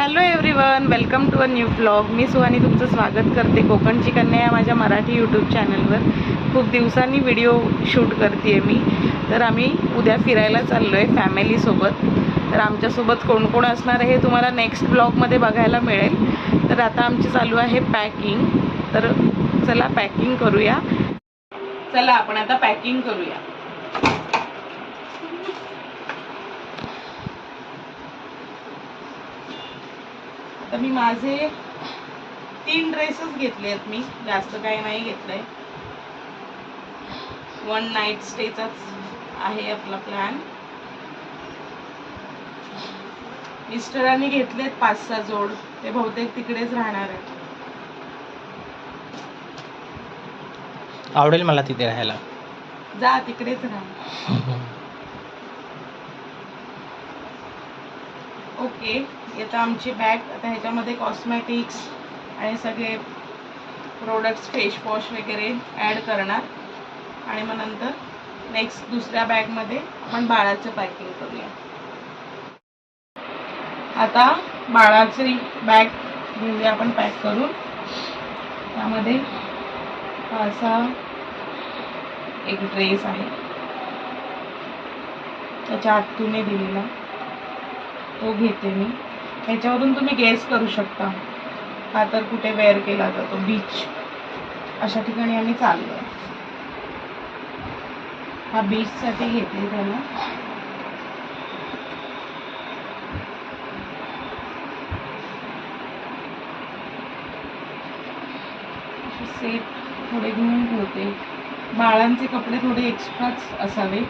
Hello everyone welcome to a new blog मी सुहानी तुमचं स्वागत करते कोकणची कन्या या माझ्या मराठी यूट्यूब चॅनलवर खूप दिवसांनी व्हिडिओ शूट करते मी. तर आम्ही उद्या फिरायला चाललो आहे फॅमिलीसोबत तर आमच्यासोबत कोण कोण असणार आहे हे तुम्हाला नेक्स्ट ब्लॉगमध्ये बघायला मिळेल. तर आता आमची चालू आहे पॅकिंग तर चला पॅकिंग करूया. चला आपण आता पॅकिंग करूया. आता मी माझे तीन ड्रेसेस घेतले आहेत मी. जास्त काही नाही घेतलंय. वन नाईट स्टेचाच आहे आपला प्लॅन मिस्टरांनी घेतलेत पाच सहा जोड. ते बहुतेक तिकडेच राहणार आहेत. आवडेल मला तिथे राहायला. जा तिकडेच राहा. ओके येतं आमची बॅग आता ह्याच्यामध्ये कॉस्मॅटिक्स आणि सगळे प्रोडक्ट्स फेस वॉश वगैरे ॲड करणार. आणि मग नंतर नेक्स्ट दुसऱ्या बॅगमध्ये आपण बाळाचं पॅकिंग करूया. आता बाळाची बॅग घेऊया आपण पॅक करून. त्यामध्ये असा एक ड्रेस आहे. त्याच्या आतूने दिलेला. तो घेते मी. ह्याच्यावरून तुम्ही गेस करू शकता. हा तर कुठे वेअर केला जातो बीच अशा ठिकाणी आम्ही चाललो आहे हा बीचसाठी घेतली त्याला सेट थोडे घेऊन ठेवते. बाळांचे कपडे थोडे एक्स्ट्राच असावे.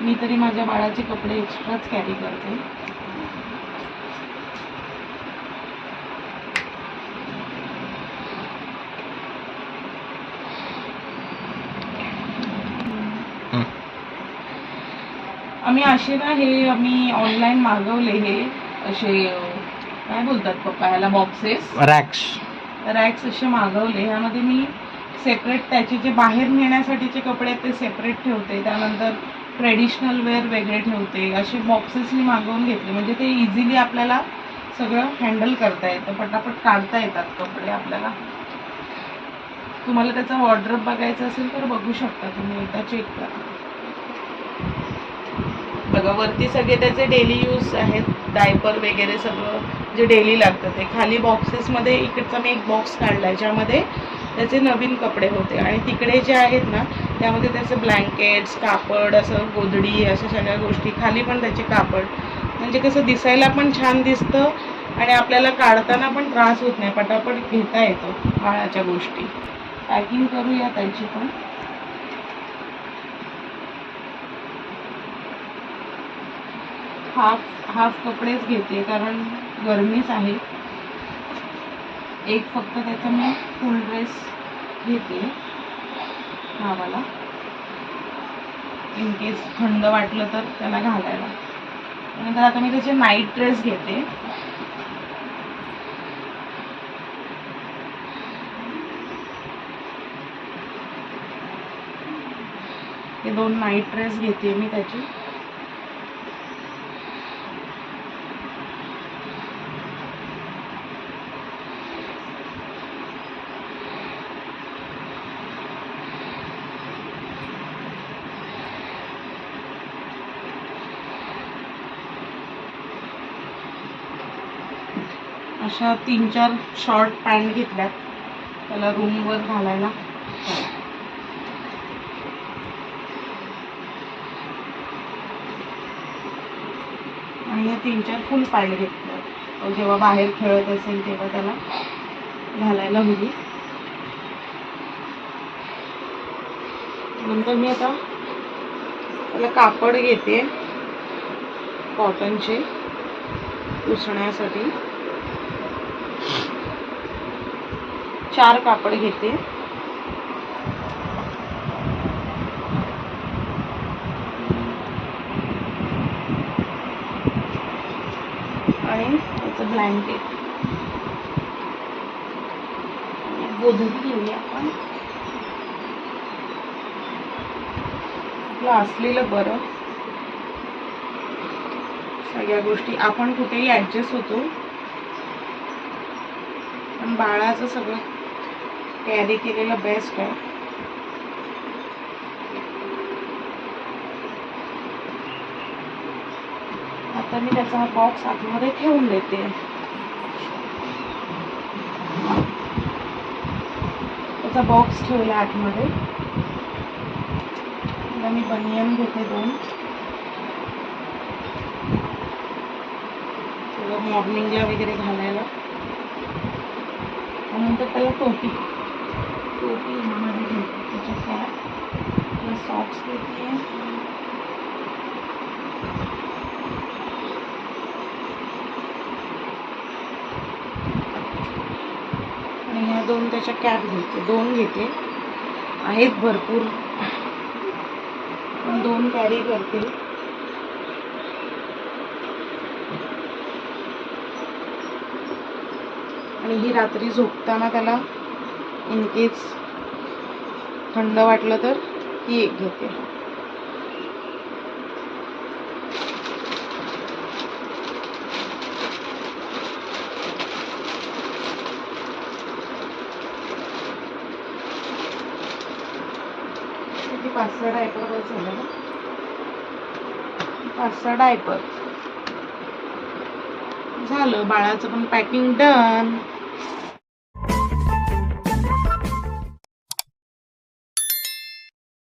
मी तरी माझ्या बाळाचे कपडे एक्स्ट्राच कॅरी करते. आम्ही असे ना हे आम्ही ऑनलाईन मागवले हे असे काय बोलतात पप्पा ह्याला बॉक्सेस रॅक्स रॅक्स असे मागवले. ह्यामध्ये मी सेपरेट त्याचे जे बाहेर नेण्यासाठीचे कपडे आहेत ते सेपरेट ठेवते. त्यानंतर ट्रेडिशनल वेअर वेगळे ठेवते. असे बॉक्सेस मी मागवून घेतले. म्हणजे ते इझिली आपल्याला सगळं हँडल करता येतं. पटापट काढता येतात कपडे आपल्याला. तुम्हाला त्याचा वॉर्डरप बघायचा असेल तर बघू शकता तुम्ही. एकदा चेक करा. बघा वरती सगळे त्याचे डेली यूज आहेत. डायपर वगैरे सगळं जे डेली लागतं ते. खाली बॉक्सेसमध्ये इकडचा मी एक बॉक्स काढला आहे ज्यामध्ये त्याचे नवीन कपडे होते. आणि तिकडे जे आहेत ना त्यामध्ये त्याचे ब्लँकेट्स कापड असं गोधडी अशा सगळ्या गोष्टी. खाली पण त्याचे कापड. म्हणजे कसं दिसायला पण छान दिसतं आणि आपल्याला काढताना पण त्रास होत नाही. पटापट घेता येतो बाळाच्या गोष्टी. पॅकिंग करूया त्याची पण. हाफ हाफ कपडेच घेते कारण गरमीच आहे. एक फक्त त्याचा मी फुल ड्रेस घेते नावाला इन केस थंड वाटलं तर त्याला घालायला. नंतर आता मी त्याचे नाईट ड्रेस घेते. हे दोन नाईट ड्रेस घेते मी त्याचे. अशा तीन चार शॉर्ट पॅन्ट घेतल्यात. त्याला रूमवर घालायला. आणि या तीन चार फुल पॅन्ट घेतल्यात. जेव्हा बाहेर खेळत असेल तेव्हा त्याला घालायला हवी. नंतर मी आता त्याला कापड घेते. कॉटनचे पुसण्यासाठी. चार कापड घेते. आणि त्याचं ब्लँकेट गोधडी घेऊया आपण. आपलं असलेलं बरं. सगळ्या गोष्टी. आपण कुठेही ॲडजस्ट होतो. पण बाळाचं सगळं कॅरी केलेलं बेस्ट आहे. आता मी त्याचा बॉक्स आतमध्ये ठेवून देते. त्याचा बॉक्स ठेवला आतमध्ये. मी बनियन घेते दोन. मॉर्निंगला वगैरे घालायला. त्यानंतर नंतर त्याला टोपी. टोपी ह्यामध्ये घेते त्याच्या कॅप सॉक्स घेते आणि ह्या दोन त्याच्या कॅप घेते दोन घेते आहेत भरपूर. पण दोन कॅरी करते आणि ही रात्री झोपताना त्याला इनकेस थंड वाटलं तर ही एक घेते. पाच सहा डायपर झालं ना? पाच सहा डायपर झालं बाळाचं पण पॅकिंग डन